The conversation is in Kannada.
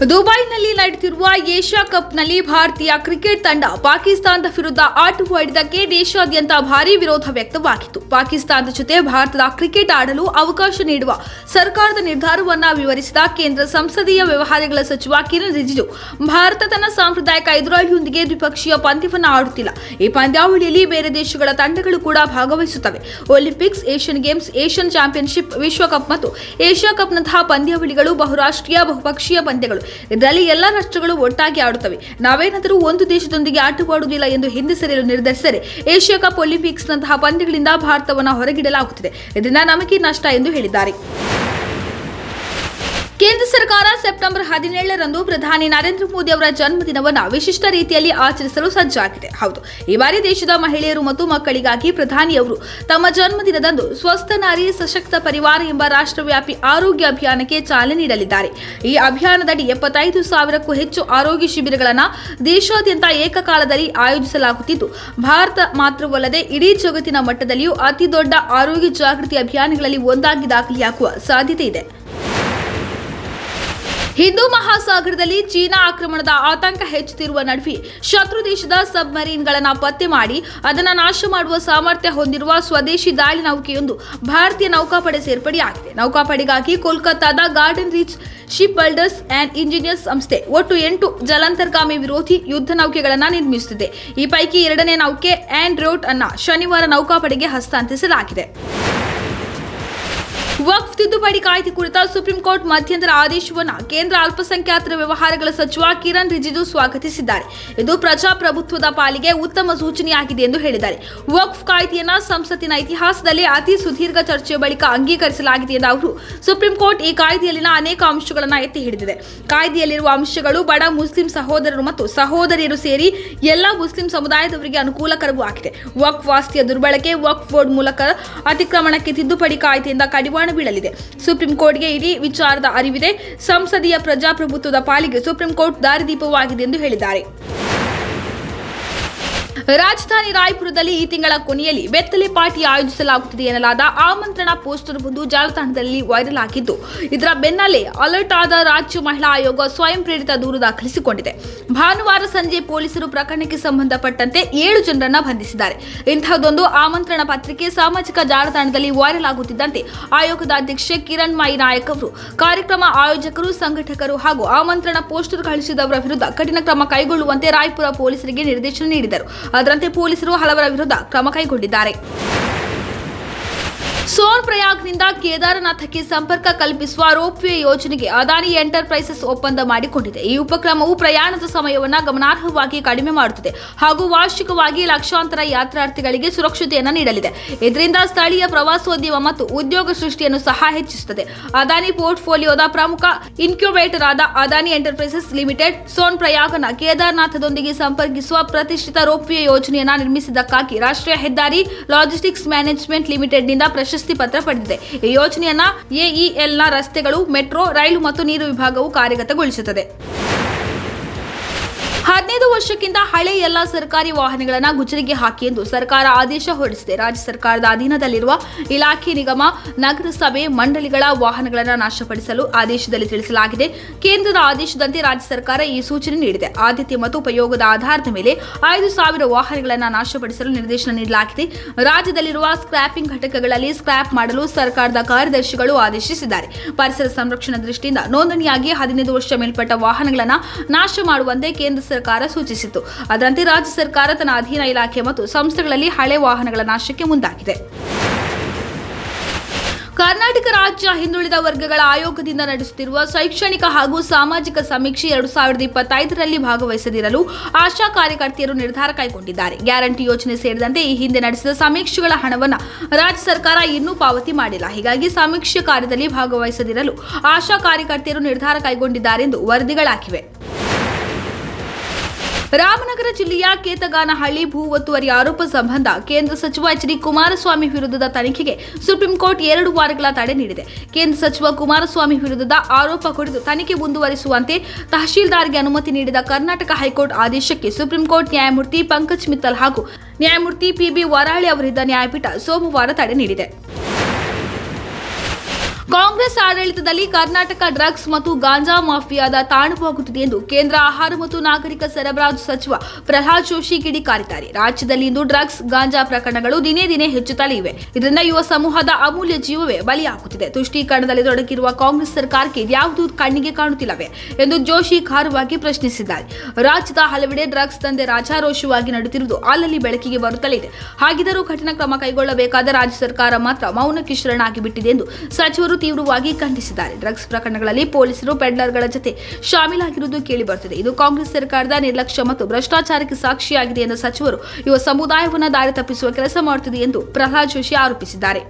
ದುಬೈನಲ್ಲಿ ನಡೆಯುತ್ತಿರುವ ಏಷ್ಯಾ ಕಪ್ನಲ್ಲಿ ಭಾರತೀಯ ಕ್ರಿಕೆಟ್ ತಂಡ ಪಾಕಿಸ್ತಾನದ ವಿರುದ್ಧ ಆಟವಾಡಿದ್ದಕ್ಕೆ ದೇಶಾದ್ಯಂತ ಭಾರೀ ವಿರೋಧ ವ್ಯಕ್ತವಾಗಿತ್ತು. ಪಾಕಿಸ್ತಾನದ ಜೊತೆ ಭಾರತದ ಕ್ರಿಕೆಟ್ ಆಡಲು ಅವಕಾಶ ನೀಡುವ ಸರ್ಕಾರದ ನಿರ್ಧಾರವನ್ನು ವಿವರಿಸಿದ ಕೇಂದ್ರ ಸಂಸದೀಯ ವ್ಯವಹಾರಗಳ ಸಚಿವ ಕಿರಣ್ ರಿಜಿಜು, ಭಾರತ ತನ್ನ ಸಾಂಪ್ರದಾಯಿಕ ಎದುರಾಳಿಯೊಂದಿಗೆ ದ್ವಿಪಕ್ಷೀಯ ಪಂದ್ಯವನ್ನು ಆಡುತ್ತಿಲ್ಲ. ಈ ಪಂದ್ಯಾವಳಿಯಲ್ಲಿ ಬೇರೆ ದೇಶಗಳ ತಂಡಗಳು ಕೂಡ ಭಾಗವಹಿಸುತ್ತವೆ. Olympics, Asian games, Asian championship, ವಿಶ್ವಕಪ್ ಮತ್ತು ಏಷ್ಯಾ ಕಪ್ನಂತಹ ಪಂದ್ಯಾವಳಿಗಳು ಬಹುರಾಷ್ಟ್ರೀಯ ಬಹುಪಕ್ಷೀಯ ಪಂದ್ಯಗಳು. ಇದರಲ್ಲಿ ಎಲ್ಲ ರಾಷ್ಟ್ರಗಳು ಒಟ್ಟಾಗಿ ಆಡುತ್ತವೆ. ನಾವೇನಾದರೂ ಒಂದು ದೇಶದೊಂದಿಗೆ ಆಟವಾಡುವುದಿಲ್ಲ ಎಂದು ಹಿಂದೆ ಸರಿಯಲು ನಿರ್ಧರಿಸಿದರೆ ಏಷ್ಯಾ ಕಪ್ ಒಲಿಂಪಿಕ್ಸ್ನಂತಹ ಪಂದ್ಯಗಳಿಂದ ಭಾರತವನ್ನು ಹೊರಗಿಡಲಾಗುತ್ತಿದೆ. ಇದರಿಂದ ನಮಗೆ ನಷ್ಟ ಎಂದು ಹೇಳಿದ್ದಾರೆ. ಕೇಂದ್ರ ಸರ್ಕಾರ ಸೆಪ್ಟೆಂಬರ್ ಹದಿನೇಳರಂದು ಪ್ರಧಾನಿ ನರೇಂದ್ರ ಮೋದಿ ಅವರ ಜನ್ಮದಿನವನ್ನು ವಿಶಿಷ್ಟ ರೀತಿಯಲ್ಲಿ ಆಚರಿಸಲು ಸಜ್ಜಾಗಿದೆ. ಹೌದು, ಈ ಬಾರಿ ದೇಶದ ಮಹಿಳೆಯರು ಮತ್ತು ಮಕ್ಕಳಿಗಾಗಿ ಪ್ರಧಾನಿಯವರು ತಮ್ಮ ಜನ್ಮದಿನದಂದು ಸ್ವಸ್ಥ ನಾರಿ ಸಶಕ್ತ ಪರಿವಾರ ಎಂಬ ರಾಷ್ಟ್ರವ್ಯಾಪಿ ಆರೋಗ್ಯ ಅಭಿಯಾನಕ್ಕೆ ಚಾಲನೆ ನೀಡಲಿದ್ದಾರೆ. ಈ ಅಭಿಯಾನದಡಿ ಎಪ್ಪತ್ತೈದು ಸಾವಿರಕ್ಕೂ ಹೆಚ್ಚು ಆರೋಗ್ಯ ಶಿಬಿರಗಳನ್ನು ದೇಶಾದ್ಯಂತ ಏಕಕಾಲದಲ್ಲಿ ಆಯೋಜಿಸಲಾಗುತ್ತಿದ್ದು, ಭಾರತ ಮಾತ್ರವಲ್ಲದೆ ಇಡೀ ಜಗತ್ತಿನ ಮಟ್ಟದಲ್ಲಿಯೂ ಅತಿ ದೊಡ್ಡ ಆರೋಗ್ಯ ಜಾಗೃತಿ ಅಭಿಯಾನಗಳಲ್ಲಿ ಒಂದಾಗಿ ದಾಖಲೆಯಾಗುವ ಸಾಧ್ಯತೆ ಇದೆ. ಹಿಂದೂ ಮಹಾಸಾಗರದಲ್ಲಿ ಚೀನಾ ಆಕ್ರಮಣದ ಆತಂಕ ಹೆಚ್ಚುತ್ತಿರುವ ನಡುವೆ ಶತ್ರು ದೇಶದ ಸಬ್ಮರೀನ್ಗಳನ್ನು ಪತ್ತೆ ಮಾಡಿ ಅದನ್ನು ನಾಶ ಮಾಡುವ ಸಾಮರ್ಥ್ಯ ಹೊಂದಿರುವ ಸ್ವದೇಶಿ ದಾಳಿ ನೌಕೆಯೊಂದು ಭಾರತೀಯ ನೌಕಾಪಡೆ ಸೇರ್ಪಡೆಯಾಗಿದೆ. ನೌಕಾಪಡೆಗಾಗಿ ಕೋಲ್ಕತ್ತಾದ Garden Reach Shipbuilders and Engineers ಸಂಸ್ಥೆ ಒಟ್ಟು ಎಂಟು ಜಲಾಂತರ್ಗಾಮಿ ವಿರೋಧಿ ಯುದ್ಧ ನೌಕೆಗಳನ್ನು ನಿರ್ಮಿಸುತ್ತಿದೆ. ಈ ಪೈಕಿ ಎರಡನೇ ನೌಕೆ ಆ್ಯಂಡ್ ರೋಟ್ ಅನ್ನ ಶನಿವಾರ ನೌಕಾಪಡೆಗೆ ಹಸ್ತಾಂತರಿಸಲಾಗಿದೆ. ತಿದ್ದುಪಡಿ ಕಾಯ್ದೆ ಕುರಿತ ಸುಪ್ರೀಂ ಕೋರ್ಟ್ ಮಧ್ಯಂತರ ಆದೇಶವನ್ನು ಕೇಂದ್ರ ಅಲ್ಪಸಂಖ್ಯಾತರ ವ್ಯವಹಾರಗಳ ಸಚಿವ ಕಿರಣ್ ರಿಜಿಜು ಸ್ವಾಗತಿಸಿದ್ದಾರೆ. ಇದು ಪ್ರಜಾಪ್ರಭುತ್ವದ ಪಾಲಿಗೆ ಉತ್ತಮ ಸೂಚನೆಯಾಗಿದೆ ಎಂದು ಹೇಳಿದ್ದಾರೆ. ವಕ್ಫ್ ಕಾಯ್ದೆಯನ್ನ ಸಂಸತ್ತಿನ ಇತಿಹಾಸದಲ್ಲಿ ಅತಿ ಸುದೀರ್ಘ ಚರ್ಚೆಯ ಬಳಿಕ ಅಂಗೀಕರಿಸಲಾಗಿದೆ ಎಂದ ಅವರು, ಸುಪ್ರೀಂ ಕೋರ್ಟ್ ಈ ಕಾಯ್ದೆಯಲ್ಲಿನ ಅನೇಕ ಅಂಶಗಳನ್ನು ಎತ್ತಿ ಹಿಡಿದಿದೆ. ಕಾಯ್ದೆಯಲ್ಲಿರುವ ಅಂಶಗಳು ಬಡ ಮುಸ್ಲಿಂ ಸಹೋದರರು ಮತ್ತು ಸಹೋದರಿಯರು ಸೇರಿ ಎಲ್ಲ ಮುಸ್ಲಿಂ ಸಮುದಾಯದವರಿಗೆ ಅನುಕೂಲಕರವೂ ಆಗಿದೆ. ವಕ್ಫ್ ವಾಸ್ತಿಯ ದುರ್ಬಳಕೆ, ವಕ್ಫ್ ಬೋರ್ಡ್ ಮೂಲಕ ಅತಿಕ್ರಮಣಕ್ಕೆ ತಿದ್ದುಪಡಿ ಕಾಯ್ದೆಯಿಂದ ಕಡಿವಾಣ ಬೀಳಲಿದೆ. ಸುಪ್ರೀಂ ಕೋರ್ಟ್ಗೆ ಇಡೀ ವಿಚಾರದ ಅರಿವಿದೆ. ಸಂಸದೀಯ ಪ್ರಜಾಪ್ರಭುತ್ವದ ಪಾಲಿಗೆ ಸುಪ್ರೀಂ ಕೋರ್ಟ್ ದಾರಿದೀಪವಾಗಿದೆ ಎಂದು ಹೇಳಿದ್ದಾರೆ. ರಾಜಧಾನಿ ರಾಯಪುರದಲ್ಲಿ ಈ ತಿಂಗಳ ಕೊನೆಯಲ್ಲಿ ಬೆತ್ತಲೆ ಪಾರ್ಟಿ ಆಯೋಜಿಸಲಾಗುತ್ತಿದೆ ಎನ್ನಲಾದ ಆಮಂತ್ರಣ ಪೋಸ್ಟರ್ ಒಂದು ಜಾಲತಾಣದಲ್ಲಿ ವೈರಲ್ ಆಗಿದ್ದು, ಇದರ ಬೆನ್ನಲ್ಲೇ ಅಲರ್ಟ್ ಆದ ರಾಜ್ಯ ಮಹಿಳಾ ಆಯೋಗ ಸ್ವಯಂ ಪ್ರೇರಿತ ದೂರು ದಾಖಲಿಸಿಕೊಂಡಿದೆ. ಭಾನುವಾರ ಸಂಜೆ ಪೊಲೀಸರು ಪ್ರಕರಣಕ್ಕೆ ಸಂಬಂಧಪಟ್ಟಂತೆ ಏಳು ಜನರನ್ನ ಬಂಧಿಸಿದ್ದಾರೆ. ಇಂತಹದೊಂದು ಆಮಂತ್ರಣ ಪತ್ರಿಕೆ ಸಾಮಾಜಿಕ ಜಾಲತಾಣದಲ್ಲಿ ವೈರಲ್ ಆಗುತ್ತಿದ್ದಂತೆ ಆಯೋಗದ ಅಧ್ಯಕ್ಷೆ ಕಿರಣ್ ಮಾಯಿ ನಾಯಕ್ ಅವರು. ಕಾರ್ಯಕ್ರಮ ಆಯೋಜಕರು, ಸಂಘಟಕರು ಹಾಗೂ ಆಮಂತ್ರಣ ಪೋಸ್ಟರ್ ಕಳಿಸಿದವರ ವಿರುದ್ಧ ಕಠಿಣ ಕ್ರಮ ಕೈಗೊಳ್ಳುವಂತೆ ರಾಯಪುರ ಪೊಲೀಸರಿಗೆ ನಿರ್ದೇಶನ ನೀಡಿದರು. ಅದರಂತೆ ಪೊಲೀಸರು ಹಲವರ ವಿರುದ್ಧ ಕ್ರಮ ಕೈಗೊಂಡಿದ್ದಾರೆ. ಸೋನ್ ಪ್ರಯಾಗ್ನಿಂದ ಕೇದಾರನಾಥಕ್ಕೆ ಸಂಪರ್ಕ ಕಲ್ಪಿಸುವ ರೋಪ್ವೇ ಯೋಜನೆಗೆ ಅದಾನಿ ಎಂಟರ್ಪ್ರೈಸಸ್ ಒಪ್ಪಂದ ಮಾಡಿಕೊಂಡಿದೆ. ಈ ಉಪಕ್ರಮವು ಪ್ರಯಾಣದ ಸಮಯವನ್ನು ಗಮನಾರ್ಹವಾಗಿ ಕಡಿಮೆ ಮಾಡುತ್ತದೆ ಹಾಗೂ ವಾರ್ಷಿಕವಾಗಿ ಲಕ್ಷಾಂತರ ಯಾತ್ರಾರ್ಥಿಗಳಿಗೆ ಸುರಕ್ಷತೆಯನ್ನು ನೀಡಲಿದೆ. ಇದರಿಂದ ಸ್ಥಳೀಯ ಪ್ರವಾಸೋದ್ಯಮ ಮತ್ತು ಉದ್ಯೋಗ ಸೃಷ್ಟಿಯನ್ನು ಸಹ ಹೆಚ್ಚಿಸುತ್ತದೆ. ಅದಾನಿ ಪೋರ್ಟ್ಫೋಲಿಯೋದ ಪ್ರಮುಖ ಇನ್ಕ್ಯುಬೇಟರ್ ಆದ ಅದಾನಿ ಎಂಟರ್ಪ್ರೈಸಸ್ ಲಿಮಿಟೆಡ್, ಸೋನ್ ಪ್ರಯಾಗನ ಕೇದಾರನಾಥದೊಂದಿಗೆ ಸಂಪರ್ಕಿಸುವ ಪ್ರತಿಷ್ಠಿತ ರೋಪ್ವೇ ಯೋಜನೆಯನ್ನು ನಿರ್ಮಿಸಿದ್ದಕ್ಕಾಗಿ ರಾಷ್ಟ್ರೀಯ ಹೆದ್ದಾರಿ ಲಾಜಿಸ್ಟಿಕ್ಸ್ ಮ್ಯಾನೇಜ್ಮೆಂಟ್ ಲಿಮಿಟೆಡ್ನಿಂದ ಪ್ರಶಸ್ತಿ ಪತ್ರ ಪಡೆದಿದೆ. ಈ ಯೋಜನೆಯನ್ನ ಎಇಎಲ್ನ ರಸ್ತೆಗಳು ಮೆಟ್ರೋ ರೈಲು ಮತ್ತು ನೀರು ವಿಭಾಗವು ಕಾರ್ಯಗತಗೊಳಿಸುತ್ತದೆ. ಹದಿನೈದು ವರ್ಷಕ್ಕಿಂತ ಹಳೆ ಎಲ್ಲ ಸರ್ಕಾರಿ ವಾಹನಗಳನ್ನು ಗುಜರಿಗೆ ಹಾಕಿ ಎಂದು ಸರ್ಕಾರ ಆದೇಶ ಹೊರಡಿಸಿದೆ. ರಾಜ್ಯ ಸರ್ಕಾರದ ಅಧೀನದಲ್ಲಿರುವ ಇಲಾಖೆ ನಿಗಮ, ನಗರಸಭೆ, ಮಂಡಳಿಗಳ ವಾಹನಗಳನ್ನು ನಾಶಪಡಿಸಲು ಆದೇಶದಲ್ಲಿ ತಿಳಿಸಲಾಗಿದೆ. ಕೇಂದ್ರದ ಆದೇಶದಂತೆ ರಾಜ್ಯ ಸರ್ಕಾರ ಈ ಸೂಚನೆ ನೀಡಿದೆ. ಆದ್ಯತೆ ಮತ್ತು ಉಪಯೋಗದ ಆಧಾರದ ಮೇಲೆ ಐದು ಸಾವಿರ ವಾಹನಗಳನ್ನು ನಾಶಪಡಿಸಲು ನಿರ್ದೇಶನ ನೀಡಲಾಗಿದೆ. ರಾಜ್ಯದಲ್ಲಿರುವ ಸ್ಕ್ರಾಪಿಂಗ್ ಘಟಕಗಳಲ್ಲಿ ಸ್ಕ್ರಾಪ್ ಮಾಡಲು ಸರ್ಕಾರದ ಕಾರ್ಯದರ್ಶಿಗಳು ಆದೇಶಿಸಿದ್ದಾರೆ. ಪರಿಸರ ಸಂರಕ್ಷಣಾ ದೃಷ್ಟಿಯಿಂದ ನೋಂದಣಿಯಾಗಿ ಹದಿನೈದು ವರ್ಷ ಮೇಲ್ಪಟ್ಟ ವಾಹನಗಳನ್ನು ನಾಶ ಮಾಡುವಂತೆ ಕೇಂದ್ರ ಸರ್ಕಾರ ಸೂಚಿಸಿತ್ತು. ಅದರಂತೆ ರಾಜ್ಯ ಸರ್ಕಾರ ತನ್ನ ಅಧೀನ ಇಲಾಖೆ ಮತ್ತು ಸಂಸ್ಥೆಗಳಲ್ಲಿ ಹಳೆ ವಾಹನಗಳ ನಾಶಕ್ಕೆ ಮುಂದಾಗಿದೆ. ಕರ್ನಾಟಕ ರಾಜ್ಯ ಹಿಂದುಳಿದ ವರ್ಗಗಳ ಆಯೋಗದಿಂದ ನಡೆಸುತ್ತಿರುವ ಶೈಕ್ಷಣಿಕ ಹಾಗೂ ಸಾಮಾಜಿಕ ಸಮೀಕ್ಷೆ ಎರಡು ಸಾವಿರದ ಇಪ್ಪತ್ತೈದರಲ್ಲಿ ಭಾಗವಹಿಸದಿರಲು ಆಶಾ ಕಾರ್ಯಕರ್ತೆಯರು ನಿರ್ಧಾರ ಕೈಗೊಂಡಿದ್ದಾರೆ. ಗ್ಯಾರಂಟಿ ಯೋಜನೆ ಸೇರಿದಂತೆ ಈ ಹಿಂದೆ ನಡೆಸಿದ ಸಮೀಕ್ಷೆಗಳ ಹಣವನ್ನು ರಾಜ್ಯ ಸರ್ಕಾರ ಇನ್ನೂ ಪಾವತಿ ಮಾಡಿಲ್ಲ. ಹೀಗಾಗಿ ಸಮೀಕ್ಷೆ ಕಾರ್ಯದಲ್ಲಿ ಭಾಗವಹಿಸದಿರಲು ಆಶಾ ಕಾರ್ಯಕರ್ತೆಯರು ನಿರ್ಧಾರ ಕೈಗೊಂಡಿದ್ದಾರೆ ಎಂದು ವರದಿಗಳಾಗಿವೆ. ರಾಮನಗರ ಜಿಲ್ಲೆಯ ಕೇತಗಾನಹಳ್ಳಿ ಭೂ ಒತ್ತುವರಿ ಆರೋಪ ಸಂಬಂಧ ಕೇಂದ್ರ ಸಚಿವ ಎಚ್ ಡಿ ಕುಮಾರಸ್ವಾಮಿ ವಿರುದ್ಧದ ತನಿಖೆಗೆ ಸುಪ್ರೀಂ ಕೋರ್ಟ್ ಎರಡು ವಾರಗಳ ತಡೆ ನೀಡಿದೆ. ಕೇಂದ್ರ ಸಚಿವ ಕುಮಾರಸ್ವಾಮಿ ವಿರುದ್ಧದ ಆರೋಪ ಕುರಿತು ತನಿಖೆ ಮುಂದುವರಿಸುವಂತೆ ತಹಶೀಲ್ದಾರ್ಗೆ ಅನುಮತಿ ನೀಡಿದ ಕರ್ನಾಟಕ ಹೈಕೋರ್ಟ್ ಆದೇಶಕ್ಕೆ ಸುಪ್ರೀಂ ಕೋರ್ಟ್ ನ್ಯಾಯಮೂರ್ತಿ ಪಂಕಜ್ ಮಿತ್ತಲ್ ಹಾಗೂ ನ್ಯಾಯಮೂರ್ತಿ ಪಿಬಿ ವರಾಳಿ ಅವರಿದ್ದ ನ್ಯಾಯಪೀಠ ಸೋಮವಾರ ತಡೆ ನೀಡಿದೆ. ಕಾಂಗ್ರೆಸ್ ಆಡಳಿತದಲ್ಲಿ ಕರ್ನಾಟಕ ಡ್ರಗ್ಸ್ ಮತ್ತು ಗಾಂಜಾ ಮಾಫಿಯಾದ ತಾಣವಾಗುತ್ತಿದೆ ಎಂದು ಕೇಂದ್ರ ಆಹಾರ ಮತ್ತು ನಾಗರಿಕ ಸರಬರಾಜು ಸಚಿವ ಪ್ರಹ್ಲಾದ್ ಜೋಶಿ ಕಿಡಿಕಾರಿದ್ದಾರೆ ರಾಜ್ಯದಲ್ಲಿ ಇಂದು ಡ್ರಗ್ಸ್, ಗಾಂಜಾ ಪ್ರಕರಣಗಳು ದಿನೇ ದಿನೇ ಹೆಚ್ಚುತ್ತಲೇ ಇವೆ ಇದರಿಂದ ಯುವ ಸಮೂಹದ ಅಮೂಲ್ಯ ಜೀವವೇ ಬಲಿಯಾಗುತ್ತಿದೆ. ತುಷ್ಟೀಕರಣದಲ್ಲಿ ತೊಡಗಿರುವ ಕಾಂಗ್ರೆಸ್ ಸರ್ಕಾರಕ್ಕೆ ಇದ್ಯಾವುದೂ ಕಣ್ಣಿಗೆ ಕಾಣುತ್ತಿಲ್ಲವೇ ಎಂದು ಜೋಶಿ ಖಾರವಾಗಿ ಪ್ರಶ್ನಿಸಿದ್ದಾರೆ. ರಾಜ್ಯದ ಹಲವೆಡೆ ಡ್ರಗ್ಸ್ ದಂಧೆ ರಾಜಾರೋಷವಾಗಿ ನಡೆಯುತ್ತಿರುವುದು ಅಲ್ಲಲ್ಲಿ ಬೆಳಕಿಗೆ ಬರುತ್ತಲೇ ಇದೆ. ಹಾಗಿದ್ದರೂ ಕಠಿಣ ಕ್ರಮ ಕೈಗೊಳ್ಳಬೇಕಾದ ರಾಜ್ಯ ಸರ್ಕಾರ ಮಾತ್ರ ಮೌನಕ್ಕೆ ಶರಣಾಗಿ ಬಿಟ್ಟಿದೆ ಎಂದು ಸಚಿವರು ತೀವ್ರವಾಗಿ ಖಂಡಿಸಿದ್ದಾರೆ. ಡ್ರಗ್ಸ್ ಪ್ರಕರಣಗಳಲ್ಲಿ ಪೊಲೀಸರು ಪೆಡ್ಲರ್ಗಳ ಜೊತೆ ಶಾಮೀಲಾಗಿರುವುದು ಕೇಳಿ ಬರುತ್ತಿದೆ ಇದು ಕಾಂಗ್ರೆಸ್ ಸರ್ಕಾರದ ನಿರ್ಲಕ್ಷ್ಯ ಮತ್ತು ಭ್ರಷ್ಟಾಚಾರಕ್ಕೆ ಸಾಕ್ಷಿಯಾಗಿದೆ ಎಂದು ಸಚಿವರು ಯುವ ಸಮುದಾಯವನ್ನು ದಾರಿ ತಪ್ಪಿಸುವ ಕೆಲಸ ಮಾಡುತ್ತಿದೆ ಎಂದು ಪ್ರಹ್ಲಾದ್ ಜೋಶಿ ಆರೋಪಿಸಿದ್ದಾರೆ.